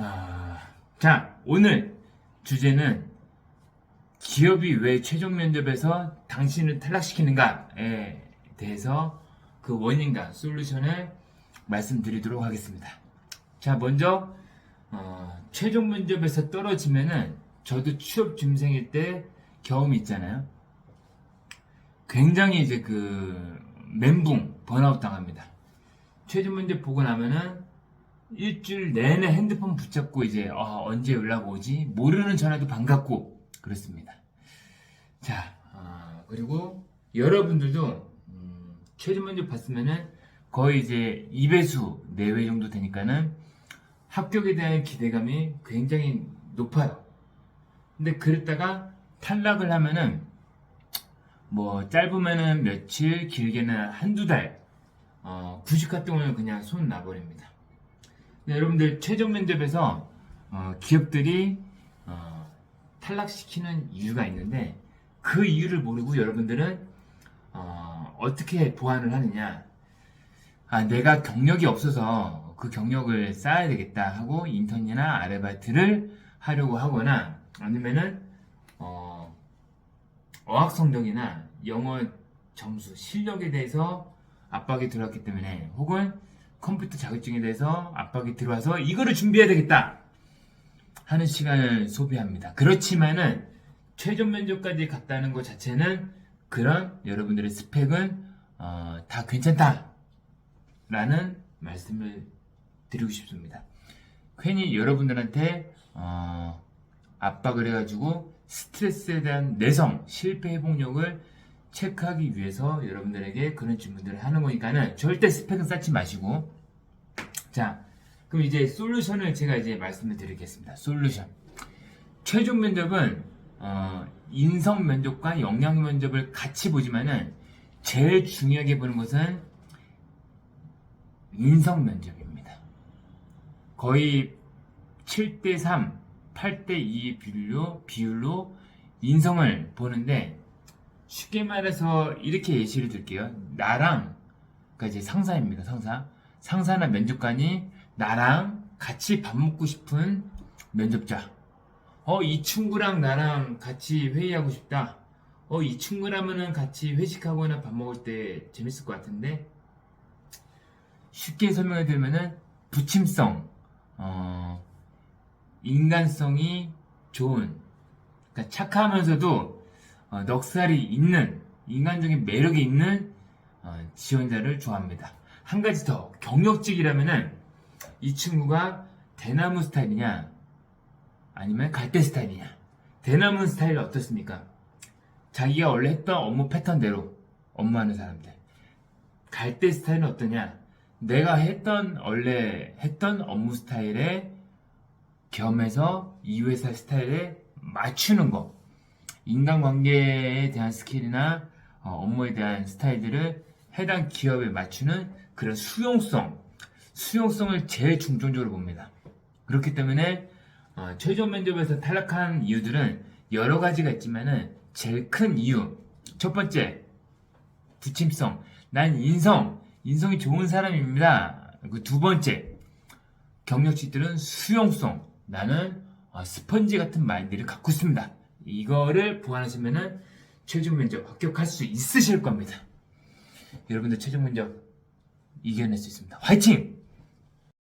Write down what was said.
아, 자, 오늘 주제는 기업이 왜 최종 면접에서 당신을 탈락시키는가에 대해서 그 원인과 솔루션을 말씀드리도록 하겠습니다. 자, 먼저 어, 최종 면접에서 떨어지면은 저도 취업 준비생일 때 경험이 있잖아요. 굉장히 이제 그 멘붕 번아웃 당합니다. 최종 면접 보고 나면은 일주일 내내 핸드폰 붙잡고 이제 아, 언제 연락 오지 모르는 전화도 반갑고 그렇습니다. 자 아, 그리고 여러분들도 음, 최종 면접 봤으면은 거의 이제 2배수 내외 정도 되니까는 합격에 대한 기대감이 굉장히 높아요. 근데 그랬다가 탈락을 하면은 뭐 짧으면은 며칠 길게는 한두 달 어, 구식 활동을 그냥 손 놔버립니다. 네, 여러분들 최종 면접에서 어, 기업들이 어, 탈락시키는 이유가 있는데 그 이유를 모르고 여러분들은 어, 떻게 보완을 하느냐. 아, 내가 경력이 없어서 그 경력을 쌓아야 되겠다 하고 인턴이나 아르바이트를 하려고 하거나 아니면은 어, 어학 성적이나 영어 점수 실력에 대해서 압박이 들어왔기 때문에 혹은 컴퓨터 자격증에 대해서 압박이 들어와서 이거를 준비해야 되겠다 하는 시간을 소비합니다. 그렇지만은 최종 면접까지 갔다는 것 자체는 그런 여러분들의 스펙은 어, 다 괜찮다 라는 말씀을 드리고 싶습니다. 괜히 여러분들한테 어, 압박을 해가지고 스트레스에 대한 내성, 실패 회복력을 체크하기 위해서 여러분들에게 그런 질문들을 하는 거니까는 절대 스펙은 쌓지 마시고 자 그럼 이제 솔루션을 제가 이제 말씀을 드리겠습니다. 솔루션 최종 면접은 어, 인성 면접과 역량 면접을 같이 보지만은 제일 중요하게 보는 것은 인성 면접입니다. 거의 7대3, 8대2 비율로, 비율로 인성을 보는데 쉽게 말해서 이렇게 예시를 들게요. 나랑, 그러니까 이제 상사입니다. 상사. 상사나 면접관이 나랑 같이 밥 먹고 싶은 면접자. 어, 이 친구랑 나랑 같이 회의하고 싶다. 어, 이 친구라면은 같이 회식하거나 밥 먹을 때 재밌을 것 같은데. 쉽게 설명해 드리면은 부침성, 어, 인간성이 좋은, 그러니까 착하면서도 어, 넉살이 있는 인간적인 매력이 있는 어, 지원자를 좋아합니다. 한 가지 더 경력직이라면은 이 친구가 대나무 스타일이냐 아니면 갈대 스타일이냐 대나무 스타일 어떻습니까? 자기가 원래 했던 업무 패턴대로 업무하는 사람들 갈대 스타일은 어떠냐 내가 했던 원래 했던 업무 스타일에 겸해서 이 회사 스타일에 맞추는 거 인간관계에 대한 스킬이나 어, 업무에 대한 스타일들을 해당 기업에 맞추는 그런 수용성, 수용성을 제일 중점적으로 봅니다. 그렇기 때문에 어, 최종 면접에서 탈락한 이유들은 여러 가지가 있지만은 제일 큰 이유 첫 번째 부침성, 난 인성, 인성이 좋은 사람입니다. 그 두 번째 경력직들은 수용성, 나는 어, 스펀지 같은 마인드를 갖고 있습니다. 이거를 보완하시면은 최종 면접 합격할 수 있으실 겁니다. 여러분들 최종 면접 이겨낼 수 있습니다. 화이팅!